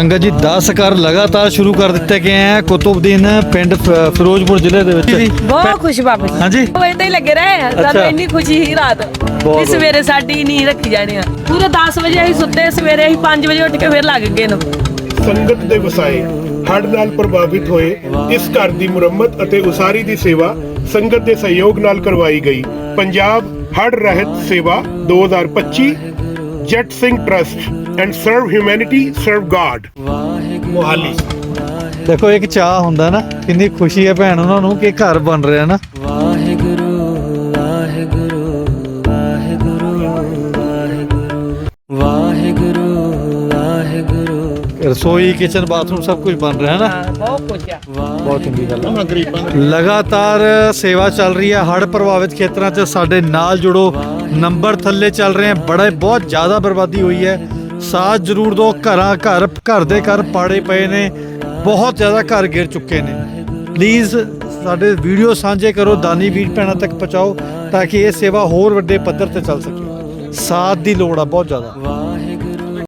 ਸੰਗਤ ਜੀ 10 ਘਰ ਲਗਾਤਾਰ ਸ਼ੁਰੂ ਕਰ ਦਿੱਤੇ ਗਏ ਹੈ ਕੁਤਬਦੀਨ ਪਿੰਡ ਫਿਰੋਜ਼ਪੁਰ ਜ਼ਿਲ੍ਹੇ ਦੇ ਵਿੱਚ। ਬਹੁਤ ਖੁਸ਼ ਬਾਬਾ ਜੀ। ਹਾਂਜੀ? ਉਹ ਏਦਾਂ ਹੀ ਲੱਗੇ ਰਹੇ ਆ। ਸਾਨੂੰ ਇੰਨੀ ਖੁਸ਼ੀ ਸੀ ਰਾਤ। ਵੀ ਸਵੇਰੇ ਸਾਡੀ ਨਹੀਂ ਰੱਖੀ ਜਾਣੀ ਆ। ਪੂਰੇ 10 ਵਜੇ ਅਸੀਂ ਸੁੱਤੇ ਸਵੇਰੇ ਅਸੀਂ 5 ਵਜੇ ਉੱਠ ਕੇ ਫਿਰ ਲੱਗ ਗਏ ਨੂੰ ਸੰਗਤ ਦੇ ਵਸਾਏ ਹੜ੍ਹ ਨਾਲ ਪ੍ਰਭਾਵਿਤ ਹੋਏ ਇਸ ਘਰ ਦੀ ਮੁਰੰਮਤ ਅਤੇ ਉਸਾਰੀ ਦੀ ਸੇਵਾ ਸੰਗਤ ਦੇ ਸਹਿਯੋਗ ਨਾਲ ਕਰਵਾਈ ਗਈ। ਪੰਜਾਬ ਹੜ੍ਹ ਰਹਿਤ ਸੇਵਾ 2025 Jatt Singh trust and serve humanity serve God Mohali. ਦੇਖੋ ਇੱਕ ਚਾਹ ਹੁੰਦਾ ਨਾ ਕਿੰਨੀ ਖੁਸ਼ੀ ਹੈ ਭੈਣ ਉਹਨਾਂ ਨੂੰ ਕਿ ਘਰ ਬਣ ਰਿਹਾ ਨਾ। ਵਾਹਿਗੁਰੂ ਵਾਹਿਗੁਰੂ ਵਾਹਿਗੁਰੂ ਵਾਹਿਗੁਰੂ ਵਾਹਿਗੁਰੂ ਵਾਹਿਗੁਰੂ। ਰਸੋਈ ਕਿਚਨ ਬਾਥਰੂਮ ਸਭ ਕੁਝ ਬਣ ਰਿਹਾ ਹੈ ਨਾ ਬਹੁਤ ਖੁਸ਼ ਆ। ਬਹੁਤ ਚੰਗੀ ਗੱਲ ਹੈ ਲਗਾਤਾਰ ਸੇਵਾ ਚੱਲ ਰਹੀ ਹੈ। ਹੜ੍ਹ ਪ੍ਰਭਾਵਿਤ ਖੇਤਰਾਂ 'ਚ ਸਾਡੇ ਨਾਲ ਜੁੜੋ। ਨੰਬਰ ਥੱਲੇ ਚੱਲ ਰਹੇ ਹੈ ਬੜਾ ਬਹੁਤ ਜ਼ਿਆਦਾ ਬਰਬਾਦੀ ਹੋਈ ਹੈ। ਸਾਥ ਜ਼ਰੂਰ ਦਿਓ ਘਰਾਂ ਘਰ ਘਰ ਦੇ ਘਰ ਪਾੜੇ ਪਏ ਨੇ। ਬਹੁਤ ਜ਼ਿਆਦਾ ਘਰ ਗਿਰ ਚੁੱਕੇ ਨੇ। ਪਲੀਜ਼ ਸਾਡੇ ਵੀਡੀਓ ਸਾਂਝੇ ਕਰੋ। ਦਾਨੀ ਵੀਰ ਭੈਣਾਂ ਤੱਕ ਪਹੁੰਚਾਓ ਤਾਂ ਕਿ ਇਹ ਸੇਵਾ ਹੋਰ ਵੱਡੇ ਪੱਧਰ ਤੇ ਚੱਲ ਸਕੇ। ਸਾਥ ਦੀ ਲੋੜ ਆ ਬਹੁਤ ਜ਼ਿਆਦਾ।